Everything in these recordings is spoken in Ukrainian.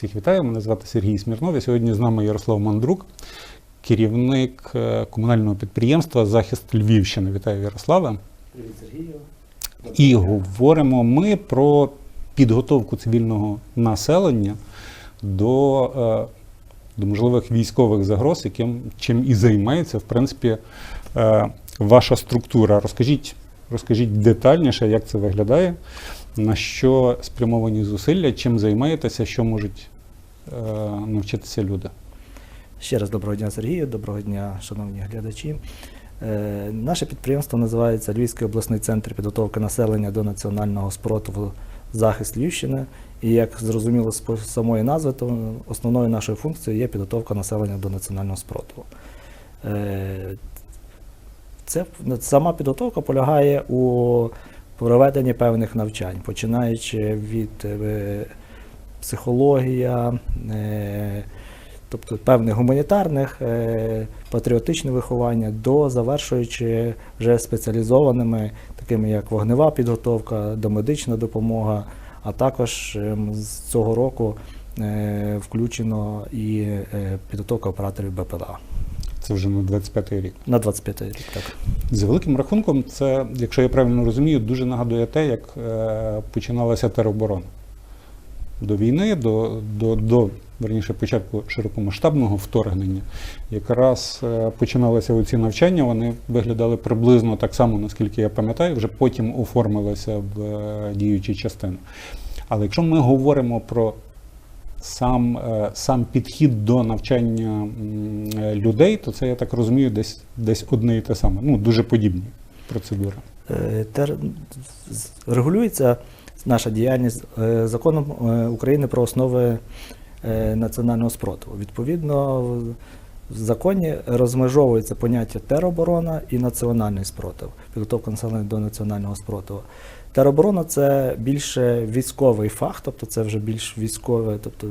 Всіх вітаю, мене звати Сергій Смірнов. І сьогодні з нами Ярослав Мандрук, керівник е, комунального підприємства Захист Львівщини. Вітаю Ярослава. Привіт, Сергію. І говоримо ми про підготовку цивільного населення до, е, до можливих військових загроз, яким чим і займається, в принципі, е, ваша структура. Розкажіть, розкажіть детальніше, як це виглядає, на що спрямовані зусилля, чим займаєтеся, що можуть навчитися люди. Ще раз доброго дня, Сергію, доброго дня, шановні глядачі. Е, наше підприємство називається Львівський обласний центр підготовки населення до національного спротиву захист Львівщини. І як зрозуміло з самої назви, то основною нашою функцією є підготовка населення до національного спротиву. Е, це, сама підготовка полягає у проведенні певних навчань, починаючи від е, психологія, е, тобто певних гуманітарних, е, патріотичне виховання, до завершуючи вже спеціалізованими, такими як вогнева підготовка, домедична допомога, а також ем, з цього року е, включено і підготовка операторів БПЛА Це вже на 25-й рік. на 25 рік. Так. За великим рахунком, це, якщо я правильно розумію, дуже нагадує те, як починалася тероборона. До війни, до, до, до верніше, початку широкомасштабного вторгнення, якраз е, починалися оці навчання, вони виглядали приблизно так само, наскільки я пам'ятаю, вже потім оформилися в е, діючі частини. Але якщо ми говоримо про сам, е, сам підхід до навчання людей, то це, я так розумію, десь, десь одне і те саме. Ну, дуже подібні процедури. Регулюється наша діяльність е, законом е, України про основи е, національного спротиву. Відповідно, в- в законі розмежовується поняття тероборона і національний спротив, підготовка населення до національного спротиву. Тероборона це більше військовий фах, тобто це вже більш військове, тобто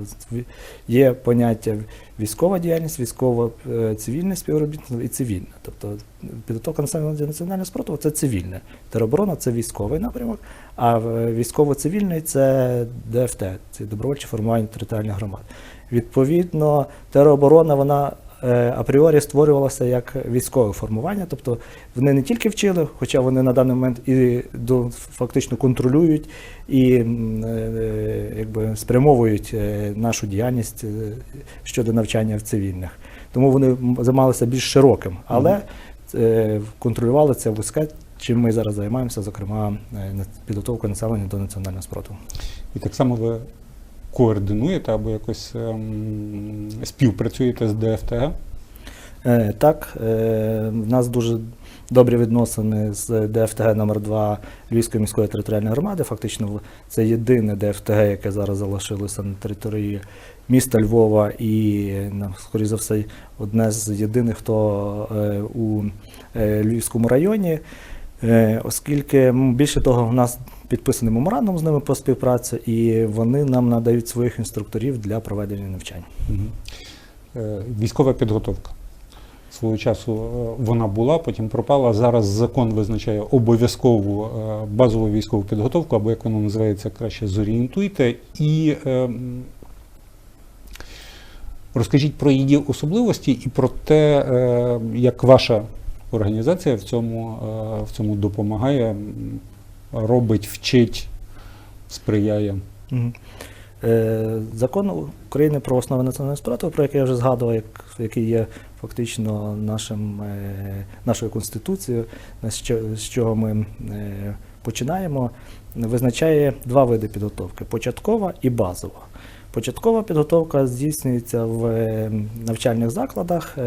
є поняття військова діяльність, військово е, цивільне співробітництво і цивільне. Тобто підготовка національного спротиву це цивільне. Тероборона це військовий напрямок, а військово-цивільний це ДФТ, це добровольче формування територіальних громад. Відповідно, тероборона вона е, апріорі створювалася як військове формування, тобто вони не тільки вчили, хоча вони на даний момент і до, фактично контролюють і е, якби спрямовують е, нашу діяльність е, щодо навчання в цивільних. Тому вони займалися більш широким, але е, контролювали це вузьке, чим ми зараз займаємося, зокрема е, підготовкою населення до національного спротиву. І так само ви координуєте або якось ем, співпрацюєте з ДФТГ. Е, Так, е, в нас дуже добрі відносини з ДФТГ номер 2 Львівської міської територіальної громади. Фактично, це єдине ДФТГ, яке зараз залишилося на території міста Львова, і, скоріш за все, одне з єдиних, хто е, у Львівському районі. Е, Оскільки більше того, в нас підписаний меморандум з ними по співпраці, і вони нам надають своїх інструкторів для проведення навчань. Е, Військова підготовка. Свого часу е, вона була, потім пропала. Зараз закон визначає обов'язкову базову військову підготовку, або як воно називається краще, зорієнтуйте. І е, розкажіть про її особливості і про те, як ваша організація в цьому, е, в цьому допомагає, робить, вчить, сприяє. Е, Закон України про основи національного спротиву, про який я вже згадував, як, який є фактично нашим, е, нашою конституцією, з чого ми починаємо, визначає два види підготовки: початкова і базова. Початкова підготовка здійснюється в навчальних закладах,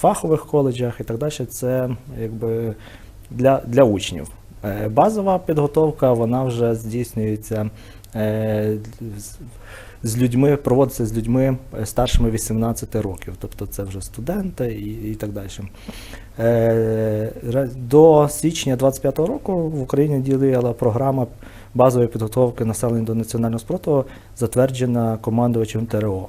фахових коледжах і так далі. Це якби для, для учнів. Е, Базова підготовка вона вже здійснюється е, з- людьми, проводиться з людьми е, старшими 18 років, тобто це вже студенти і, і так далі. До січня 25 року в Україні діяла програма базової підготовки населення до національного спротиву, затверджена командувачем ТРО.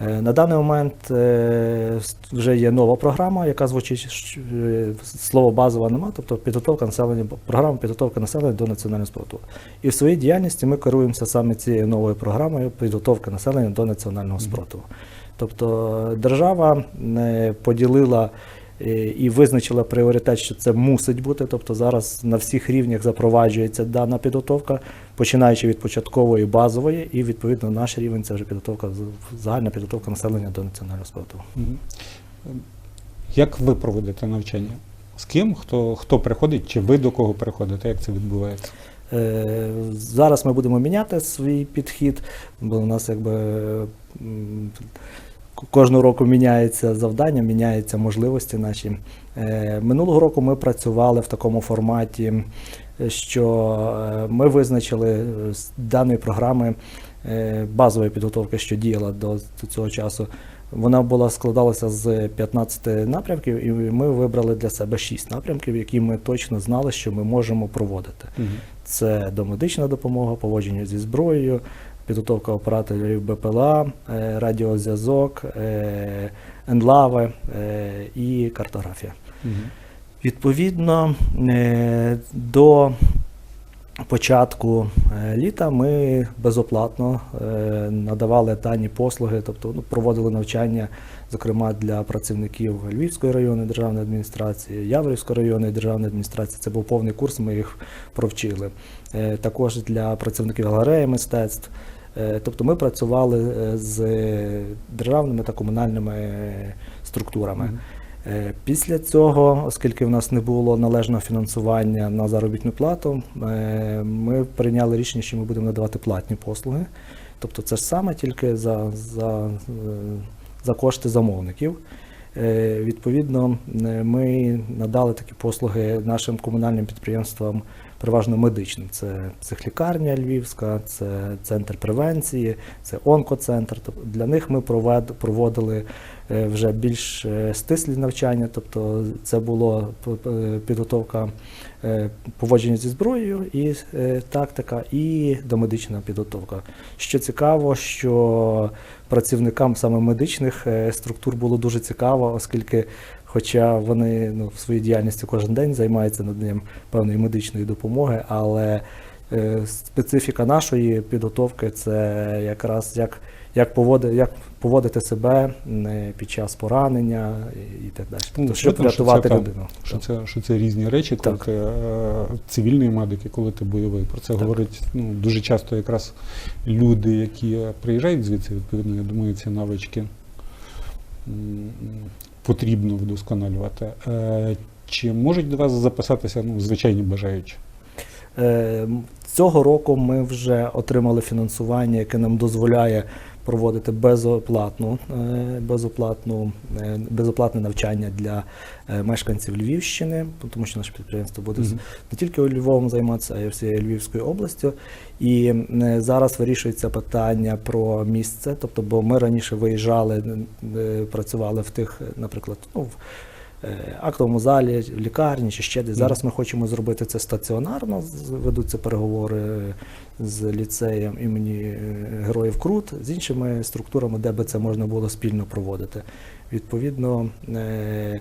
Е, На даний момент е, вже є нова програма, яка звучить е, слово базова нема, тобто підготовка населення, програма підготовка населення до національного спорту. І в своїй діяльності ми керуємося саме цією новою програмою підготовка населення до національного спорту. Тобто держава поділила і визначила пріоритет, що це мусить бути. Тобто зараз на всіх рівнях запроваджується дана підготовка, починаючи від початкової базової, і відповідно наш рівень це вже підготовка загальна підготовка населення до національного спорту. Як ви проводите навчання? З ким? Хто, хто приходить, чи ви до кого приходите? Як це відбувається? Е, Зараз ми будемо міняти свій підхід, бо у нас якби кожного року міняється завдання, міняються можливості наші. Е, Минулого року ми працювали в такому форматі, що е, ми визначили з даної програми е, базової підготовки, що діяла до цього часу. Вона була складалася з 15 напрямків, і ми вибрали для себе 6 напрямків, які ми точно знали, що ми можемо проводити. Мгм. Це домедична допомога, поводження зі зброєю, підготовка операторів БПЛА, е, радіозв'язок, е, енлави е, і картографія. Угу. Відповідно, до початку літа ми безоплатно надавали дані послуги, тобто ну, проводили навчання, зокрема для працівників Львівської районної державної адміністрації, Яворівської районної державної адміністрації. Це був повний курс, ми їх провчили. Е, Також для працівників галереї мистецтв. Е, Тобто ми працювали е, з державними та комунальними структурами. Після цього, оскільки в нас не було належного фінансування на заробітну плату, ми прийняли рішення, що ми будемо надавати платні послуги. Тобто це ж саме тільки за, за, за кошти замовників. Е, Відповідно, е, ми надали такі послуги нашим комунальним підприємствам, переважно медичним. Це психлікарня Львівська, це центр превенції, це онкоцентр. Тобто для них ми проводили е, вже більш е, стислі навчання, тобто це було підготовка е, поводження зі зброєю і тактика, і домедична підготовка. Що цікаво, що працівникам саме медичних структур було дуже цікаво, оскільки, хоча вони ну, в своїй діяльності кожен день займаються наданням певної медичної допомоги, але е, специфіка нашої підготовки це якраз як, як, поводи, як поводити себе під час поранення і, так далі. Ну, Тобто, щоб врятувати людину. Що це, що це різні речі, коли Так. ти е, цивільний медик і коли ти бойовий. Про це Так. говорять ну, дуже часто якраз люди, які приїжджають звідси, відповідно, я думаю, ці навички потрібно вдосконалювати. Е, Чи можуть до вас записатися ну, звичайні бажаючі? Е, Цього року ми вже отримали фінансування, яке нам дозволяє проводити безоплатну, е, безоплатну, е, безоплатне навчання для е, мешканців Львівщини, тому що наше підприємство буде mm -hmm. не тільки у Львовом займатися, а й всією Львівською областю. І зараз вирішується питання про місце. Тобто, бо ми раніше виїжджали, працювали в тих, наприклад, ну, в актовому залі, в лікарні чи ще десь. Зараз ми хочемо зробити це стаціонарно. Ведуться переговори з ліцеєм імені е, Героїв Крут, з іншими структурами, де би це можна було спільно проводити. Відповідно, е,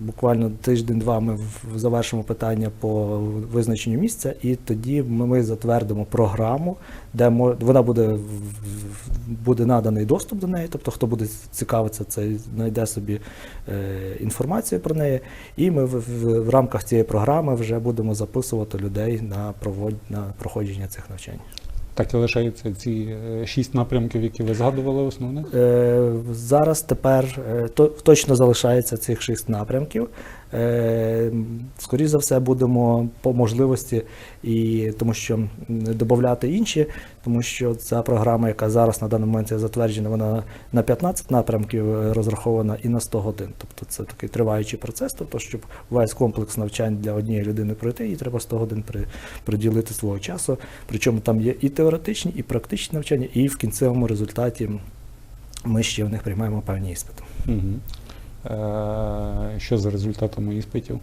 буквально тиждень-два ми завершимо питання по визначенню місця, і тоді ми, затвердимо програму, де вона буде, буде наданий доступ до неї. Тобто, хто буде цікавитися, це знайде собі е, інформацію про неї. І ми в рамках цієї програми вже будемо записувати людей на, провод, на проходження цих навчань. Так і лишаються ці е, шість напрямків, які ви згадували основних? Е, зараз тепер е, то, точно залишається цих шість напрямків. Е, скоріше за все, будемо по можливості, і тому що додати інші, тому що ця програма, яка зараз на даний момент є затверджена, вона на 15 напрямків е, розрахована і на 100 годин. Тобто це такий триваючий процес. Тобто, щоб весь комплекс навчань для однієї людини пройти, їй треба 100 годин при, приділити свого часу. Причому там є і теоретичні, і практичні навчання, і в кінцевому результаті ми ще в них приймаємо певні іспити. Угу. Що за результатами іспитів?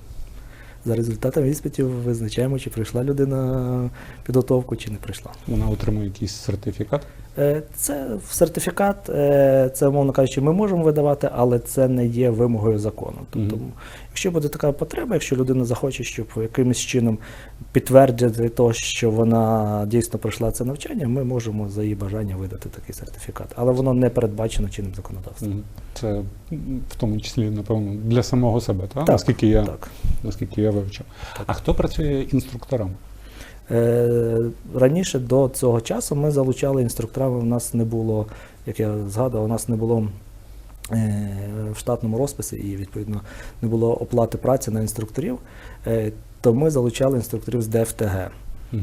За результатами іспитів визначаємо, чи пройшла людина підготовку, чи не пройшла. Вона отримує якийсь сертифікат? Е, Це сертифікат, е, це, умовно кажучи, ми можемо видавати, але це не є вимогою закону. Тобто, Мгм. якщо буде така потреба, якщо людина захоче, щоб якимось чином підтвердити те, що вона дійсно пройшла це навчання, ми можемо за її бажання видати такий сертифікат. Але воно не передбачено чинним законодавством. Мгм. Це в тому числі, напевно, для самого себе, так? Так, наскільки, я, Так. наскільки я вивчив. А хто працює інструктором? Е, Раніше до цього часу ми залучали інструкторами. У нас не було, як я згадував, у нас не було е, в штатному розписі і відповідно не було оплати праці на інструкторів. Е, То ми залучали інструкторів з ДФТГ. Угу.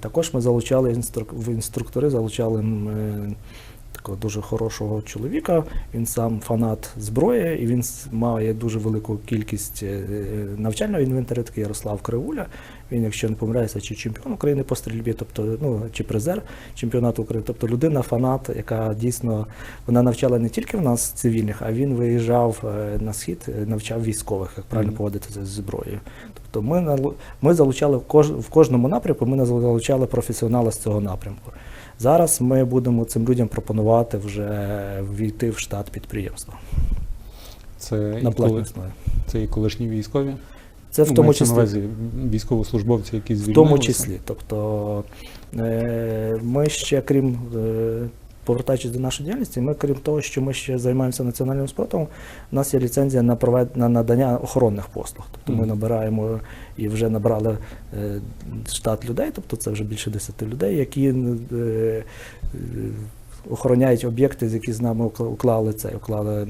Також ми залучали в інструктори, залучали такого дуже хорошого чоловіка. Він сам фанат зброї, і він має дуже велику кількість навчального інвентарю, такий Ярослав Кривуля. Він, якщо не помиляюся, чи чемпіон України по стрільбі, тобто ну чи призер чемпіонату України, тобто людина, фанат, яка дійсно вона навчала не тільки в нас цивільних, а він виїжджав е, на схід, е, навчав військових, як правильно Мгм. поводитися з зброєю. Тобто ми ми залучали в кож- в кожному напрямку, ми залучали професіонала з цього напрямку. Зараз ми будемо цим людям пропонувати вже війти в штат підприємства Це, на і коли, це і колишні військові. Це в Ну, тому числі. увазі військовослужбовці, які В тому числі. Тобто е, ми ще, крім е, повертаючись до нашої діяльності, ми, крім того, що ми ще займаємося національним спортом, у нас є ліцензія на провед... на надання охоронних послуг. Тобто ми набираємо і вже набрали е, штат людей, тобто це вже більше 10 людей, які охороняють об'єкти, з які з нами уклали це, уклали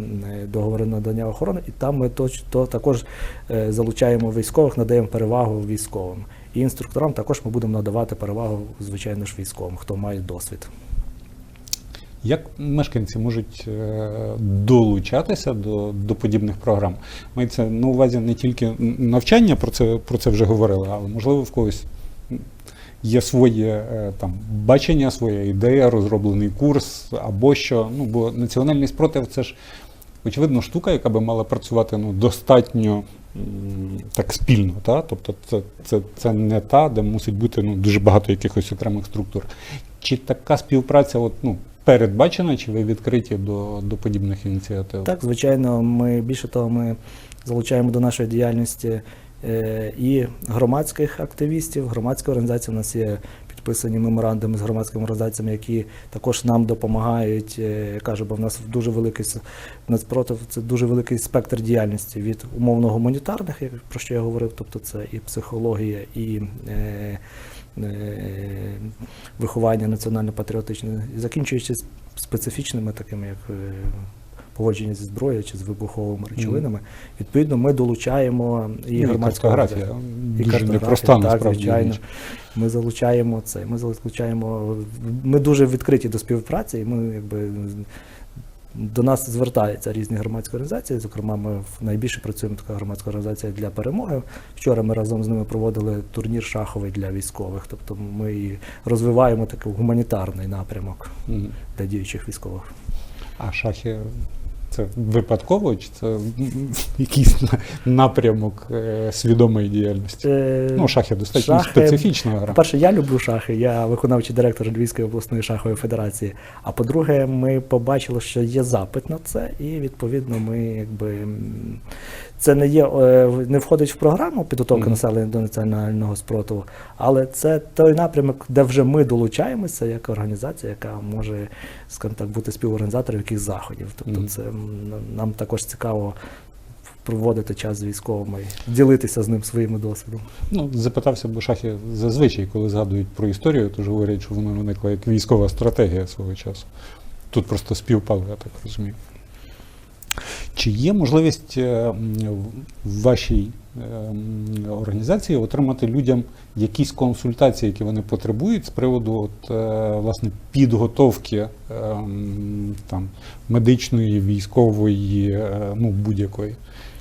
договори надання охорони, і там ми то, то також е, залучаємо військових, надаємо перевагу військовим. І інструкторам також ми будемо надавати перевагу, звичайно ж, військовим, хто має досвід. Як мешканці можуть е, долучатися до, до подібних програм? Мається на увазі не тільки навчання, про це, про це вже говорили, але можливо в когось є своє е, там бачення, своя ідея, розроблений курс або що. Ну, бо національний спротив це ж очевидно штука, яка би мала працювати ну, достатньо так спільно. Та? Тобто це, це, це не та, де мусить бути ну, дуже багато якихось окремих структур. Чи така співпраця от, ну, передбачена, чи ви відкриті до, до подібних ініціатив? Так, звичайно, ми більше того, ми залучаємо до нашої діяльності і громадських активістів, громадські організації. У нас є підписані меморандуми з громадськими організаціями, які також нам допомагають. Е, кажу, бо в нас дуже великий нацпротив, це дуже великий спектр діяльності від умовно гуманітарних, про що я говорив, тобто це і психологія, і е, е, виховання національно-патріотичне, закінчуючи специфічними такими, як е, поводження зі зброєю чи з вибуховими речовинами. Відповідно, ми долучаємо і і громадську картографія організацію. дуже непроста, насправді. звичайно. Ми залучаємо це. Ми залучаємо. Ми дуже відкриті до співпраці, і ми якби. До нас звертаються різні громадські організації. Зокрема, ми в- найбільше працюємо така громадська організація для перемоги. Вчора ми разом з ними проводили турнір шаховий для військових. Тобто ми розвиваємо такий гуманітарний напрямок Мгм. для діючих військових. А шахи це випадково, чи це якийсь напрямок е, свідомої діяльності? Е, Ну, шахи достатньо шахи- специфічна гра. По-перше, я люблю шахи, я виконавчий директор Львівської обласної шахової федерації. А по-друге, ми побачили, що є запит на це, і відповідно ми якби. Це не є е, не входить в програму підготовки Мгм. населення до національного спротиву, але це той напрямок, де вже ми долучаємося як організація, яка може, скажімо так, бути співорганізатором якихось заходів. Тобто, Мгм. це м, нам також цікаво проводити час з військовими, ділитися з ним своїми досвідом. Ну, запитався, бо шахи зазвичай, коли згадують про історію, то ж говорять, що воно виникла як військова стратегія свого часу. Тут просто співпало, я так розумію. Чи є можливість е, в вашій е, організації отримати людям якісь консультації, які вони потребують з приводу от, е, власне, підготовки там, медичної, військової, ну, будь-якої?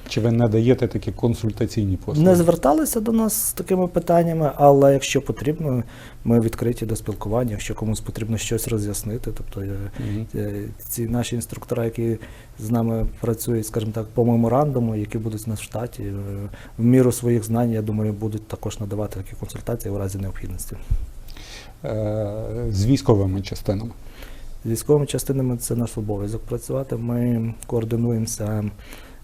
Чи ви надаєте такі консультаційні послуги? Не зверталися до нас з такими питаннями, але якщо потрібно, ми відкриті до спілкування, якщо комусь потрібно щось роз'яснити. Тобто е, ці наші інструктори, які з нами працюють, скажімо так, по меморандуму, які будуть у нас в штаті, е, в міру своїх знань, я думаю, будуть також надавати такі консультації у разі необхідності. з військовими частинами? З військовими частинами це наш обов'язок працювати. Ми координуємося.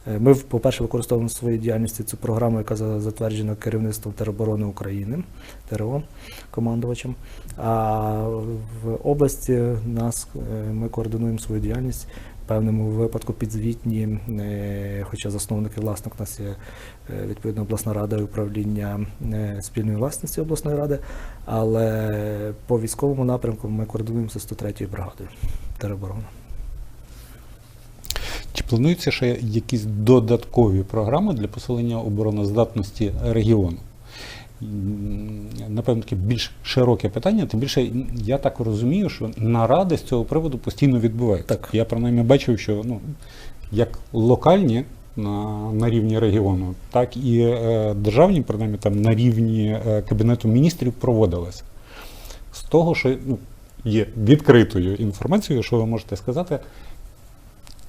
Е, Ми, по-перше, використовуємо в своїй діяльності цю програму, яка затверджена керівництвом тероборони України, ТРО, командувачем. А в області нас е, ми координуємо свою діяльність в певному випадку підзвітні, е, хоча засновник і власник у нас є відповідно обласна рада і управління спільної власності обласної ради. Але по військовому напрямку ми координуємося 103-ю бригадою тероборони. Чи плануються ще якісь додаткові програми для посилення обороноздатності регіону? Напевно, таке більш широке питання, тим більше я так розумію, що наради з цього приводу постійно відбуваються. Так. Я принаймні бачив, що ну, як локальні на, на рівні регіону, так і е, державні, принаймні там на рівні е, Кабінету міністрів проводилися. З того, що ну, є відкритою інформацією, що ви можете сказати,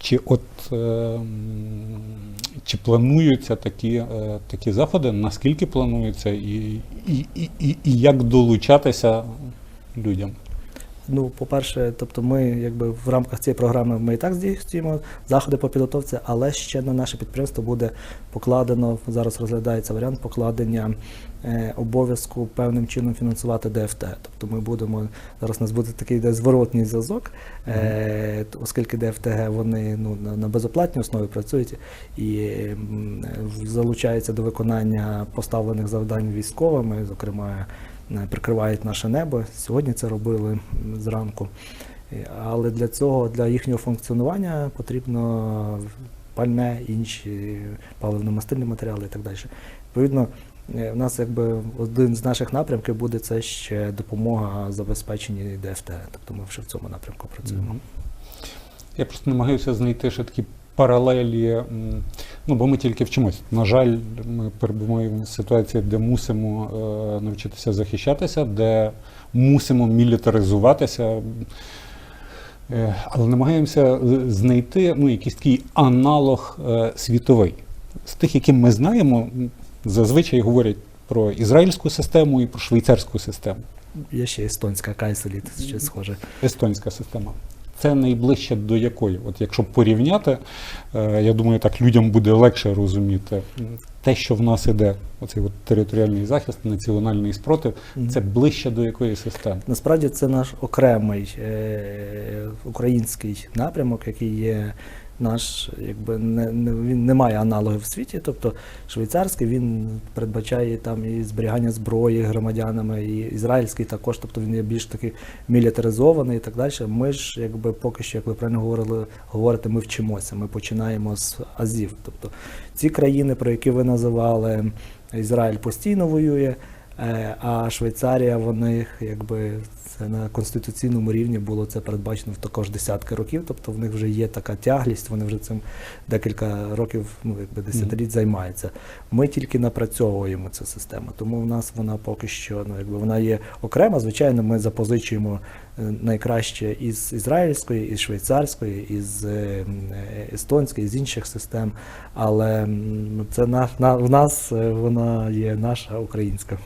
чи от е, чи плануються такі, е, такі заходи, наскільки плануються, і, і, і, і як долучатися людям? Ну, по-перше, тобто ми якби в рамках цієї програми ми і так здійснюємо заходи по підготовці, але ще на наше підприємство буде покладено, зараз розглядається варіант покладення е, обов'язку певним чином фінансувати ДФТ. Тобто ми будемо, зараз у нас буде такий десь зворотній зв'язок, е, оскільки ДФТГ вони ну, на, на безоплатній основі працюють і е, залучаються до виконання поставлених завдань військовими, зокрема прикривають наше небо. Сьогодні це робили зранку. Е, Але для цього, для їхнього функціонування потрібно пальне, інші паливно-мастильні матеріали і так далі. Відповідно, е, в нас якби один з наших напрямків буде це ще допомога забезпеченні ДФТ. Тобто ми вже в цьому напрямку працюємо. Я просто намагаюся знайти ще такі паралелі. Ну, бо ми тільки вчимось. На жаль, ми перебуваємо в ситуації, де мусимо е, навчитися захищатися, де мусимо мілітаризуватися. Е, але намагаємося знайти ну, якийсь такий аналог е, світовий. З тих, які ми знаємо, зазвичай говорять про ізраїльську систему і про швейцарську систему. Є ще естонська кайселіт, щось схоже. Естонська система. Це найближче до якої? От якщо порівняти, е, я думаю, так людям буде легше розуміти те, що в нас іде, оцей от територіальний захист, національний спротив, це ближче до якої системи. Насправді це наш окремий е, український напрямок, який є наш, якби не, не він не має аналогів в світі. Тобто швейцарський він передбачає там і зберігання зброї громадянами, і ізраїльський також, тобто він є більш такий мілітаризований і так далі. Ми ж, якби поки що, як ви правильно говорили, говорите, ми вчимося. Ми починаємо з азів. Тобто ці країни, про які ви називали, Ізраїль постійно воює. Е, А Швейцарія, вони якби це на конституційному рівні було це передбачено в також десятки років. Тобто в них вже є така тяглість, вони вже цим декілька років, ну якби десятиліть займаються. Ми тільки напрацьовуємо цю систему, тому в нас вона поки що ну якби вона є окрема. Звичайно, ми запозичуємо е, найкраще із ізраїльської, із швейцарської, із е, естонської, з інших систем. Але це на, на в нас вона є наша українська.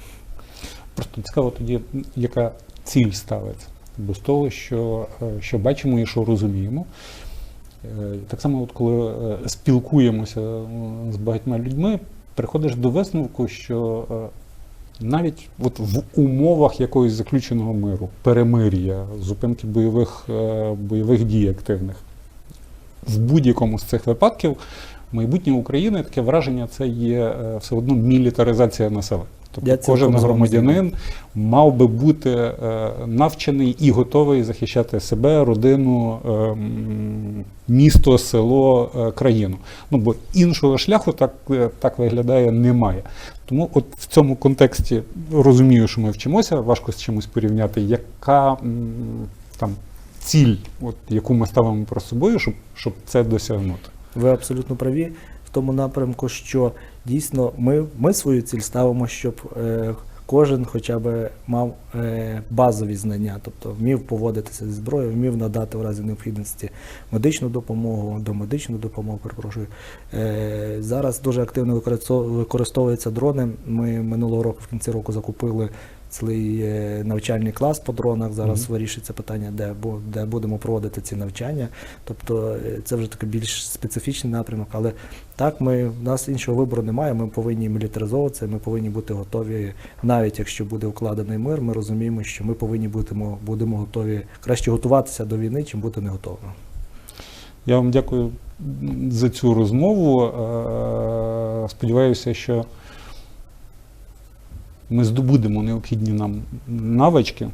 Просто цікаво тоді, яка ціль ставиться. Бо з того, що, е, що бачимо і що розуміємо. Е, Так само, от коли е, спілкуємося з багатьма людьми, приходиш до висновку, що навіть от в умовах якогось заключеного миру, перемир'я, зупинки бойових, бойових дій активних, в будь-якому з цих випадків майбутнє України таке враження це є все одно мілітаризація населення. Тобто Я кожен громадянин мав би бути е, навчений і готовий захищати себе, родину, е, місто, село, е, країну. Ну бо іншого шляху так, е, так виглядає немає. Тому от в цьому контексті розумію, що ми вчимося, важко з чимось порівняти, яка там ціль, от, яку ми ставимо перед собою, щоб, щоб це досягнути. Ви абсолютно праві в тому напрямку, що дійсно ми, ми свою ціль ставимо, щоб е, кожен хоча б мав е, базові знання, тобто вмів поводитися зі зброєю, вмів надати в разі необхідності медичну допомогу, домедичну допомогу, перепрошую. Е, зараз дуже активно використов- використовуються дрони. Ми минулого року в кінці року закупили цілий е, навчальний клас по дронах. Зараз вирішується питання, де, де будемо проводити ці навчання. Тобто е, це вже такий більш специфічний напрямок. Але так, ми, в нас іншого вибору немає. Ми повинні мілітаризовуватися, ми повинні бути готові, навіть якщо буде укладений мир, ми розуміємо, що ми повинні будемо, будемо готові краще готуватися до війни, чим бути не готовими. Я вам дякую за цю розмову. Е, Сподіваюся, що ми здобудемо необхідні нам навички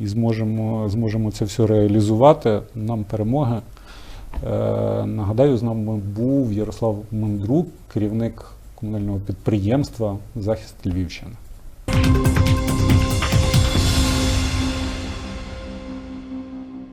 і зможемо, зможемо це все реалізувати. Нам перемоги. Е, Нагадаю, з нами був Ярослав Мандрук, керівник комунального підприємства Захист Львівщини.